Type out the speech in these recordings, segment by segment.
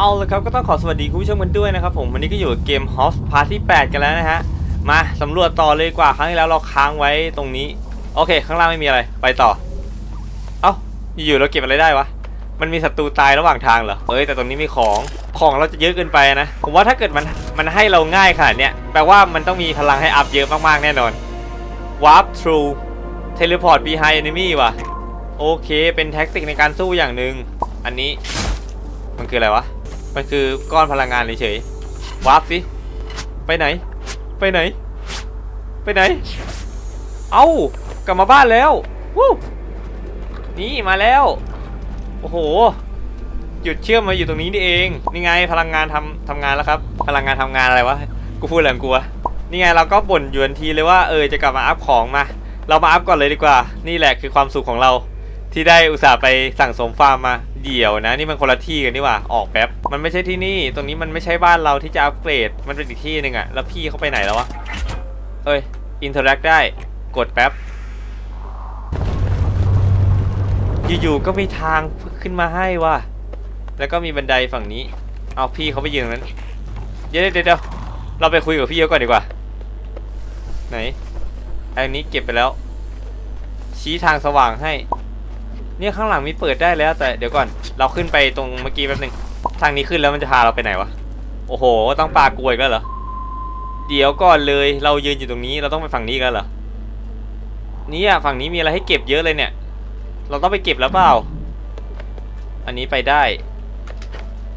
เอาเลยครับก็ต้องขอสวัสดีคุณผู้ชมกันด้วยนะครับผมวันนี้ก็อยู่กับเกม h o s พาร์ที่ 8 กันแล้วนะฮะ มาสำรวจต่อเลยกว่าครั้งที่แล้วเราค้างไว้ตรงนี้ โอเค ข้างล่างไม่มีอะไรไปต่อ เอ้าอยู่เราเก็บอะไรได้วะ มันมีศัตรูตายระหว่างทางเหรอเอ้ยแต่ตรงนี้มีของของเราจะเยอะเกินไปนะ ผมว่าถ้าเกิดมันมันให้เราง่ายขนาดเนี้ยแปลว่ามันต้องมีพลังให้อัพเยอะมากๆแน่นอน Warp True Teleport Behind Enemy ว่ะโอเค เป็นแท็กติกในการสู้อย่างหนึ่งอันนี้มันคืออะไรวะ มันคือก้อนพลังงานเฉยๆวาร์ปสิ ไปไหน ไปไหน ไปไหน เอ้ากลับมาบ้านแล้ววู้นี่มาแล้ว โอ้โห หยุดเชื่อมมาอยู่ตรงนี้นี่เอง นี่ไงพลังงานทำทำงานแล้วครับ พลังงานทำงานอะไรวะ กูพูดอะไรของกูวะนี่ไงเราก็บ่นอยู่ทันทีเลยว่าเออจะกลับมาอัพของมา เรามาอัพก่อนเลยดีกว่า นี่แหละคือความสุขของเราที่ได้อุตส่าห์ไปสั่งสมฟาร์มมา เดี๋ยวนะนี่มันคนละที่กันนี่หว่าออกแป๊บมันไม่ใช่ที่นี่ ตรงนี้มันไม่ใช่บ้านเราที่จะอัปเกรดมันเป็นอีกที่หนึ่งอะแล้วพี่เขาไปไหนแล้ววะเอ้ยอินเทอร์แอคได้กดแป๊บอยู่ๆก็มีทางขึ้นมาให้ว่ะแล้วก็มีบันไดฝั่งนี้ เอาพี่เขาไปยืนตรงนั้น เดี๋ยวเดี๋ยวเดี๋ยวเราไปคุยกับพี่เขาก่อนดีกว่า ไหนอันนี้เก็บไปแล้ว ชี้ทางสว่างให้ เนี่ยข้างหลังมีเปิดได้แล้ว แต่เดี๋ยวก่อนเราขึ้นไปตรงเมื่อกี้แป๊บหนึงทางนี้ขึ้นแล้วมันจะพาเราไปไหนวะโอ้โห ต้องปลากลวยก็เหรอเดี๋ยวก่อนเลยเรายืนอยู่ตรงนี้เราต้องไปฝั่งนี้กันเหรอนี่ยฝั่งนี้มีอะไรให้เก็บเยอะเลยเนี่ย เราต้องไปเก็บแล้วเปล่า อันนี้ไปได้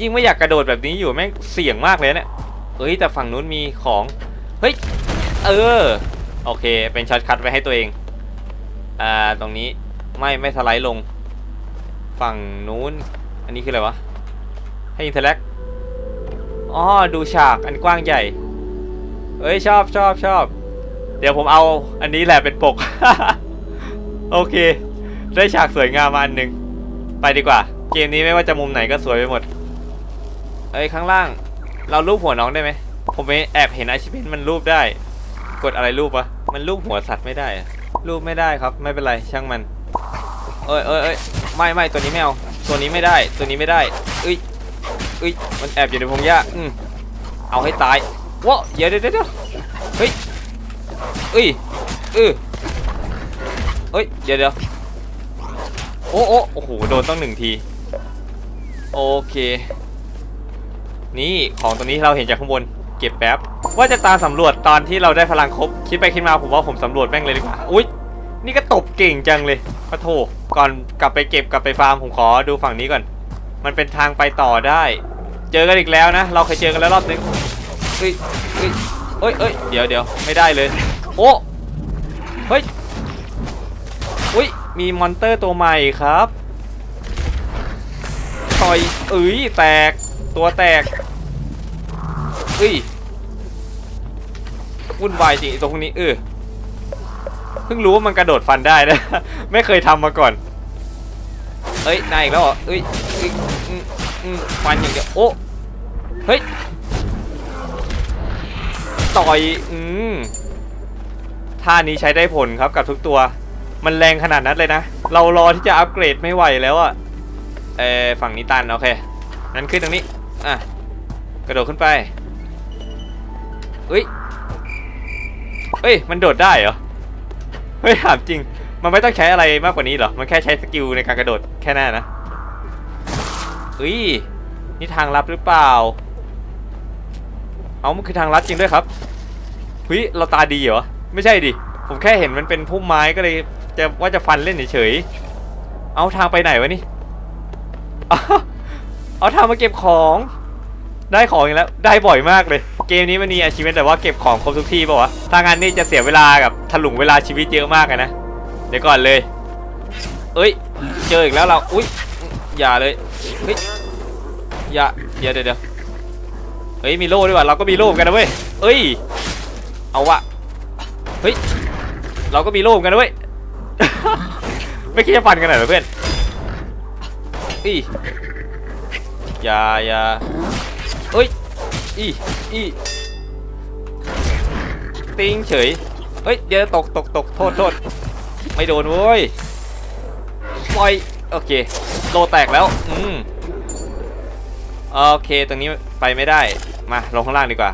ยิ่งไม่อยากกระโดดแบบนี้อยู่แม่งเสี่ยงมากเลยเนี่ยเอ้ยแต่ฝั่งนู้นมีของเฮ้ยเออโอเค เป็นช็อตคัทไว้ให้ตัวเองอ่าตรงนี้ ไม่ไม่สไลด์ลง ฝั่งนู้น อันนี้คืออะไรวะ ให้อินเทอร์แลกอ๋อดูฉากอันกว้างใหญ่ เอ้ยชอบชอบชอบ เดี๋ยวผมเอาอันนี้แหละเป็นปก โอเค ได้ฉากสวยงามมาอันหนึ่งไปดีกว่า เกมนี้ไม่ว่าจะมุมไหนก็สวยไปหมด เอ้ยข้างล่าง เรารูปหัวน้องได้ไหม ผมไปแอบเห็นอาชีพมันรูปได้ กดอะไรรูปวะ มันรูปหัวสัตว์ไม่ได้อะรูปไม่ได้ครับ ไม่เป็นไรช่างมัน เอ้ยเอ้ยเอ้ยไม่ไม่ตัวนี้ไม่เอาตัวนี้ไม่ได้ตัวนี้ไม่ได้เอ้ยเอ้ยมันแอบอยู่ในพงหญ้าอืมเอาให้ตายว้าเดี๋ยวเดี๋ยวเดี๋ยวเฮ้ยเอ้ยเออเอ้ยเดี๋ยวเดี๋ยวโอ้โอ้โอ้โหโดนต้องหนึ่งทีโอเค นี่ของตัวนี้เราเห็นจากข้างบนเก็บแป๊บว่าจะตามสำรวจตอนที่เราได้พลังครบ คิดไปคิดมาผมว่าผมสำรวจแม่งเลยดีกว่า อุ้ยนี่ก็ตบเก่งจังเลยพระโถ ก่อนกลับไปเก็บกลับไปฟาร์มผมขอดูฝั่งนี้ก่อน มันเป็นทางไปต่อได้ เจอกันอีกแล้วนะ เราเคยเจอกันแล้วรอบนึงเฮ้ยเฮ้ยเอ้ยเอ้ยเดี๋ยวเดี๋ยวไม่ได้เลย โอ้เฮ้ยอุ้ยมีมอนเตอร์ตัวใหม่ครับต่อยเอ้ยแตกตัวแตกเอ้ยวุ่นวายจริงตรงนี้เออเพิ่งรู้ว่ามันกระโดดฟันได้นะ ไม่เคยทำมาก่อน เอ้ยนายอีกแล้วเหรอเอ้ยฟันอย่างเดียวโอ้เฮ้ยต่อยอืมท่านี้ใช้ได้ผลครับกับทุกตัว มันแรงขนาดนั้นเลยนะ เรารอที่จะอัปเกรดไม่ไหวแล้วอะเออฝั่งนี้ตันโอเคนั้นขึ้นตรงนี้อะกระโดดขึ้นไปเฮ้ยเฮ้ยมันโดดได้เหรอเฮ้ยถามจริง มันไม่ต้องใช้อะไรมากกว่านี้เหรอ มันแค่ใช้สกิลในการกระโดด ค่นั้นนะเฮ้ยนี่ทางลับหรือเปล่า เอามันคือทางลัดจริงด้วยครับเฮ้ยเราตาดีเหรอ ไม่ใช่ดิ ผมแค่เห็นมันเป็นพุ่มไม้ก็เลยจะว่าจะฟันเล่นเฉยๆ เอาทางไปไหนวะนี่ เอาทางมาเก็บของ ได้ของอีกแล้ว ได้บ่อยมากเลย เกมนี้มันมีอาชีพแต่ว่าเก็บของครบทุกที่ป่าวะ ถ้างั้นนี่จะเสียเวลากับถลุงเวลาชีวิตเยอะมากนะ เดี๋ยวก่อนเลย เอ้ย เจออีกแล้วเราอุ้ยอย่าเลยเฮ้ยอย่าเดี๋ยวเดี๋ยวเดี๋ยวเฮ้ยมีโล่ด้วยว่ะเราก็มีโล่กันนะเว้ยเอ้ยเอาวะเฮ้ยเราก็มีโล่กันนะเว้ยไม่คิดจะฟันกันหน่อยเหรอเพื่อนอีอย่าอย่าเอ้ยอีอีติงเฉยเฮ้ยเดี๋ยวตกตกตกโทษโทษไม่โดนเว้ย ปล่อย โอเค โลแตกแล้ว อืม โอเค ตรงนี้ไปไม่ได้ มาลงข้างล่างดีกว่า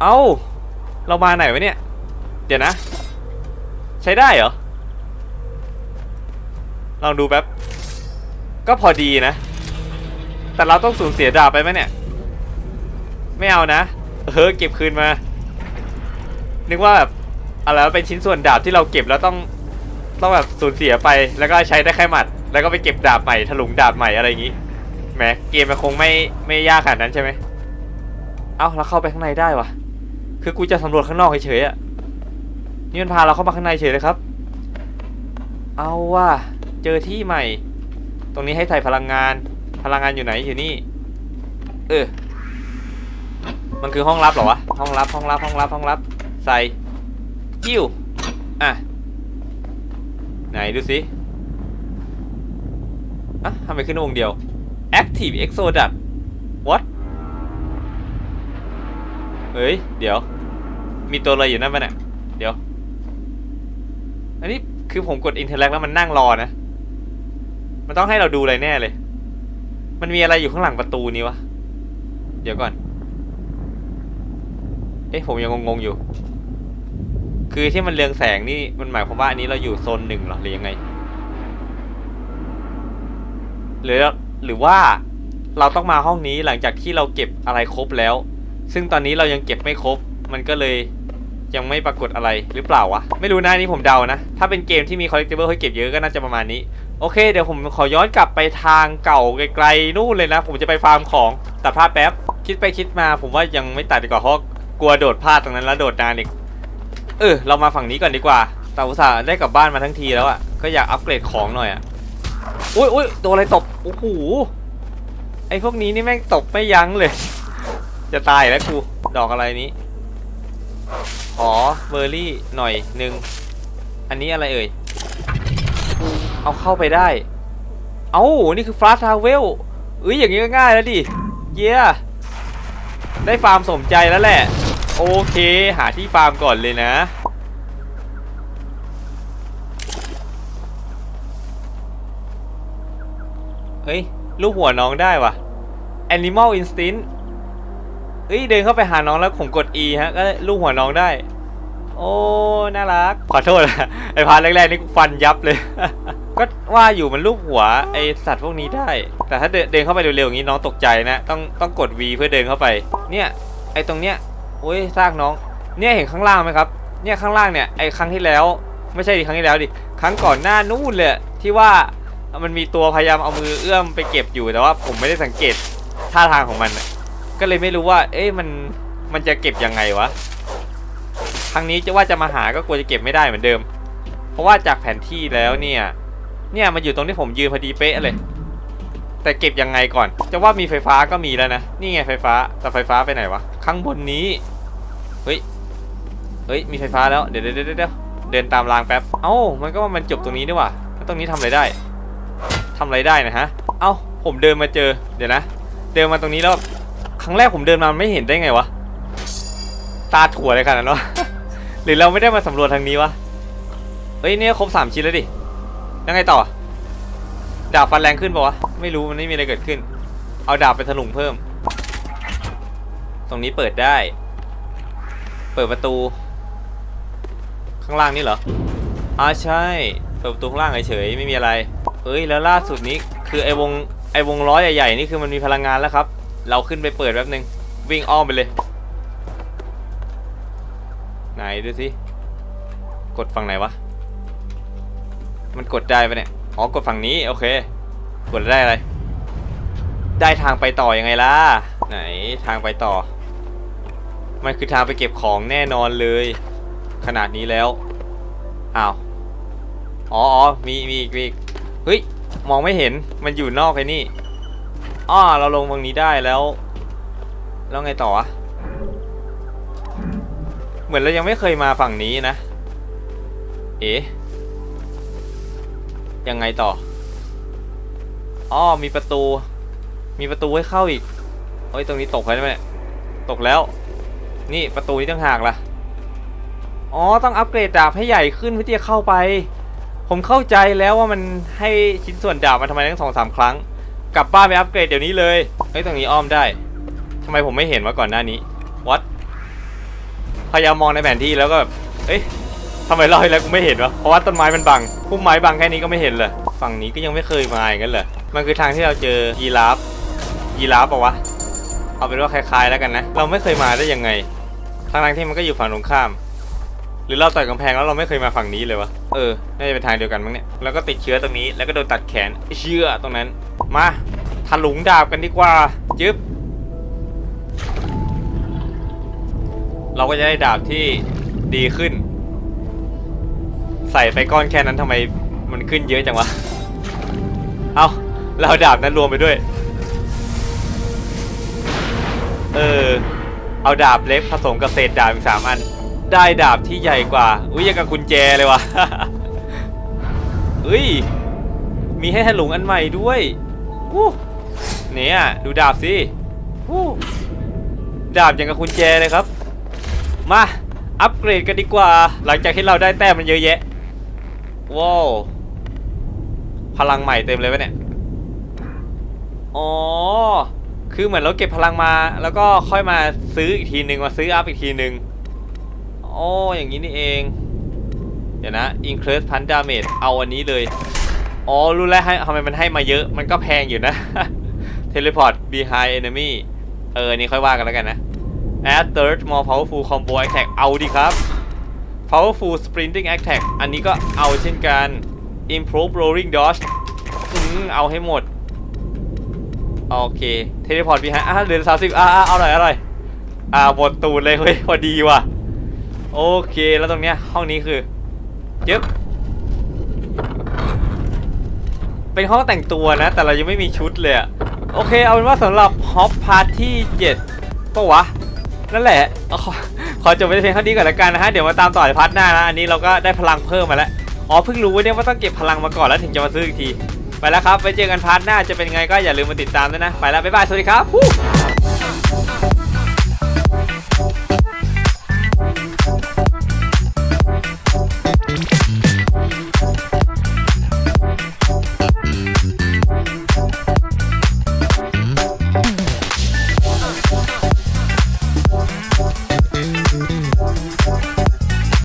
เอ้า เรามาไหนวะเนี่ย เดี๋ยวนะ ใช้ได้เหรอ ลองดูแป๊บ ก็พอดีนะ แต่เราต้องสูญเสียดาบไปไหมเนี่ย ไม่เอานะ เออ เก็บคืนมา นึกว่าแบบอะไรเป็นชิ้นส่วนดาบที่เราเก็บแล้วต้อง ต้องแบบสูญเสียไปแล้วก็ใช้ได้แค่หมัด แล้วก็ไปเก็บดาบใหม่ถลุงดาบใหม่อะไรอย่างงี้แหมเกมมันคงไม่ไม่ยากขนาดนั้นใช่ไหมเอ้าเราเข้าไปข้างในได้วะคือกูจะสำรวจข้างนอกเฉยๆอะนี่มันพาเราเข้ามาข้างในเฉยเลยครับ เอาว่ะเจอที่ใหม่ ตรงนี้ให้ใส่พลังงาน พลังงานอยู่ไหนอยู่นี่ เออ มันคือห้องลับเหรอวะ ห้องลับห้องลับห้องลับห้องลับ ใส่กิ้วอะ ไหนดูสิอะทำไมขึ้นวงเดียว Active Exodus What เฮ้ย เดี๋ยว มีตัวอะไรอยู่นั่นปะเนี่ย เดี๋ยว อันนี้คือผมกด Interact แล้วมันนั่งรอนะ มันต้องให้เราดูอะไรแน่เลย มันมีอะไรอยู่ข้างหลังประตูนี้วะ เดี๋ยวก่อน เอ๊ะ ผมยังงงๆอยู่ คือที่มันเรืองแสงนี่มันหมายความว่าอันนี้เราอยู่โซนหนึ่งหรอหรือยังไง หรือหรือว่าเราต้องมาห้องนี้หลังจากที่เราเก็บอะไรครบแล้ว ซึ่งตอนนี้เรายังเก็บไม่ครบ มันก็เลยยังไม่ปรากฏอะไรหรือเปล่าวะ ไม่รู้นะนี่ผมเดานะ ถ้าเป็นเกมที่มีคอลเลก t เบิลให้เก็บเยอะก็น่าจะประมาณนี้ โอเคเดี๋ยวผมขอย้อนกลับไปทางเก่าไกลๆนู่นเลยนะ ผมจะไปฟาร์มของตัดภาพแป๊บ คิดไปคิดมาผมว่ายังไม่ตัดดีกว่าเพราะกลัวโดดพลาดตรงนั้นแล้วโดดนานอีก เออ เรามาฝั่งนี้ก่อนดีกว่าแต่อุตส่าห์ได้กลับบ้านมาทั้งทีแล้วอะก็อยากอัปเกรดของหน่อยอะอุ้ยอุ้ยตัวอะไรตบ โอ้โห ไอพวกนี้นี่แม่งตบไม่ยั้งเลย จะตายแล้วกู ดอกอะไรนี้อ๋อเบอร์รี่หน่อยหนึ่ง อันนี้อะไรเอ่ย เอาเข้าไปได้ เอ้า นี่คือฟลาทาเวลเอ้ยอย่างนี้ก็ง่ายแล้วดิ เย้ได้ฟาร์มสมใจแล้วแหละ โอเค หาที่ฟาร์มก่อนเลยนะ เฮ้ย ลูกหัวน้องได้วะ Animal Instinct เฮ้ย เดินเข้าไปหาน้องแล้วผมกด E ฮะ ก็ลูกหัวน้องได้ โอ้ น่ารัก ขอโทษนะไอพาร์ทแรกๆนี่ฟันยับเลย ก็ว่าอยู่มันลูกหัวไอสัตว์พวกนี้ได้ แต่ถ้าเดินเดินเข้าไปเร็วๆอย่างนี้น้องตกใจนะ ต้องต้องกด V เพื่อเดินเข้าไป เนี่ย ไอตรงเนี้ย โอ้ยซากน้อง เนี่ยเห็นข้างล่างไหมครับ เนี่ยข้างล่างเนี่ยไอครั้งที่แล้วไม่ใช่ดิครั้งที่แล้วดิครั้งก่อนหน้านู่นเลยที่ว่ามันมีตัวพยายามเอามือเอื้อมไปเก็บอยู่แต่ว่าผมไม่ได้สังเกตท่าทางของมันก็เลยไม่รู้ว่า เอ๊ะมันมันจะเก็บยังไงวะครั้งนี้จะว่าจะมาหาก็กลัวจะเก็บไม่ได้เหมือนเดิม เพราะว่าจากแผนที่แล้วเนี่ย เนี่ยมันอยู่ตรงที่ผมยืนพอดีเป๊ะเลย แต่เก็บยังไงก่อน จะว่ามีไฟฟ้าก็มีแล้วนะ นี่ไงไฟฟ้า แต่ไฟฟ้าไปไหนวะ ข้างบนนี้ เฮ้ย เฮ้ย มีไฟฟ้าแล้ว เดี๋ยวเดี๋ยวเดี๋ยวเดินตามรางแป๊บ เอ้า มันก็มันจบตรงนี้ด้วยว่ะแล้วตรงนี้ทำอะไรได้ทำอะไรได้นะฮะ เอ้า ผมเดินมาเจอ เดี๋ยวนะ เดินมาตรงนี้แล้ว ครั้งแรกผมเดินมาไม่เห็นได้ไงวะ ตาถั่วเลยขนาดนั้นวะหรือเราไม่ได้มาสำรวจทางนี้วะ เฮ้ยเนี่ยครบสามชิ้นแล้วดิ ยังไงต่อ ดาบฟันแรงขึ้นปะวะ ไม่รู้มันไม่มีอะไรเกิดขึ้น เอาดาบไปถลุงเพิ่ม ตรงนี้เปิดได้ เปิดประตู ข้างล่างนี่เหรออ่าใช่ เปิดประตูข้างล่างเฉยๆไม่มีอะไร เอ้ยแล้วล่าสุดนี้คือไอ้วงไอ้วงล้อใหญ่ๆนี่คือมันมีพลังงานแล้วครับ เราขึ้นไปเปิดแป๊บนึงวิ่งอ้อมไปเลย ไหนดูสิกดฝั่งไหนวะ มันกดได้ปะเนี่ย อ๋อกดฝั่งนี้โอเค กดได้อะไร ได้ทางไปต่อยังไงล่ะ ไหนทางไปต่อ มันคือทางไปเก็บของแน่นอนเลย ขนาดนี้แล้ว อ้าว อ๋ออ๋อมีมีอีกมีเฮ้ย มองไม่เห็น มันอยู่นอกไอ้นี่อ้อเราลงตรงนี้ได้แล้ว แล้วไงต่อวะเหมือนเรายังไม่เคยมาฝั่งนี้นะ เอ๊ะ ยังไงต่ออ้อมีประตู มีประตูให้เข้าอีกเฮ้ยตรงนี้ตกแล้วไหมเนี่ยตกแล้ว นี่ประตูนี้ต้องหากล่ะอ๋อต้องอัปเกรดดาบให้ใหญ่ขึ้นเพื่อที่จะเข้าไป ผมเข้าใจแล้วว่ามันให้ชิ้นส่วนดาบมาทำไมตั้งสองสามครั้ง กลับบ้านไปอัปเกรดเดี๋ยวนี้เลยเฮ้ยตรงนี้อ้อมได้ทำไมผมไม่เห็นมาก่อนหน้านี้วัดพยายามมองในแผนที่แล้วก็แบบเอ้ย ทำไมลอยแล้วกูไม่เห็นวะ เพราะว่าต้นไม้มันบังพุ่มไม้บังแค่นี้ก็ไม่เห็นเลย ฝั่งนี้ก็ยังไม่เคยมาอย่างนั้นเหรอมันคือทางที่เราเจอยีราฟ ยีราฟปะวะ เอาเป็นว่าคล้ายๆแล้วกันนะ เราไม่เคยมาได้ยังไงทั้งที่มันก็อยู่ฝั่งตรงข้าม หรือเราต่อยกำแพงแล้วเราไม่เคยมาฝั่งนี้เลยวะ เออ น่าจะเป็นทางเดียวกันมั้งเนี่ย แล้วก็ติดเชื้อตรงนี้ แล้วก็โดนตัดแขน เชื้อตรงนั้น มาถลุงดาบกันดีกว่า จึ๊บ เราก็จะได้ดาบที่ดีขึ้น ใส่ไปก้อนแค่นั้นทำไมมันขึ้นเยอะจังวะ เอาเราดาบนั้นรวมไปด้วย เออ เอาดาบเล็กผสมกับเศษดาบอีกสามอัน ได้ดาบที่ใหญ่กว่า อุ้ยยังกับกุญแจเลยวะเฮ้ย มีให้ถลุงอันใหม่ด้วยวู้เนี่ย ดูดาบสิวู้ดาบอย่างกับกุญแจเลยครับ มา อัปเกรดกันดีกว่า หลังจากที่เราได้แต้มมันเยอะแยะ ว้าวพลังใหม่เต็มเลยวะเนี่ย อ๋อ คือเหมือนเราเก็บพลังมา แล้วก็ค่อยมาซื้ออีกทีหนึ่งมาซื้ออัพอีกทีหนึ่งอ๋ออย่างนี้นี่เอง เดี๋ยวนะ increase punch damage เอาอันนี้เลย อ๋อ รู้แล้วให้ทำไมมันให้มาเยอะ มันก็แพงอยู่นะ teleport behind enemy เออนนี้ค่อยว่ากันแล้วกันนะ add third more powerful combo attack เอาดีครับ powerful sprinting attack อันนี้ก็เอาเช่นกัน improve rolling dodge อืมเอาให้หมด โอเค เทเลพอร์ตพี่ฮะอะเหลือสามสิบอะเอาหน่อยเอาหน่อยอ่าหมดตูดเลยเฮ้ยพอดีว่ะ โอเคแล้วตรงเนี้ยห้องนี้คือจึ๊บเป็นห้องแต่งตัวนะ แต่เรายังไม่มีชุดเลยอะโอเค เอาเป็นว่าสำหรับฮอปพาร์ที่7ปะวะ นั่นแหละ ขอจบไปเพียงเท่านี้ก่อนละกันนะฮะ เดี๋ยวมาตามต่อในพาร์ทหน้านะ อันนี้เราก็ได้พลังเพิ่มมาแล้ว อ๋อ เพิ่งรู้ว่าเนี่ยว่าต้องเก็บพลังมาก่อนแล้วถึงจะมาซื้ออีกที ไปแล้วครับไว้เจอกันพาร์ทหน้าจะเป็นไงก็อย่าลืมมาติดตามด้วยนะ ไปแล้ว บ๊ายบาย สวัสดีครับ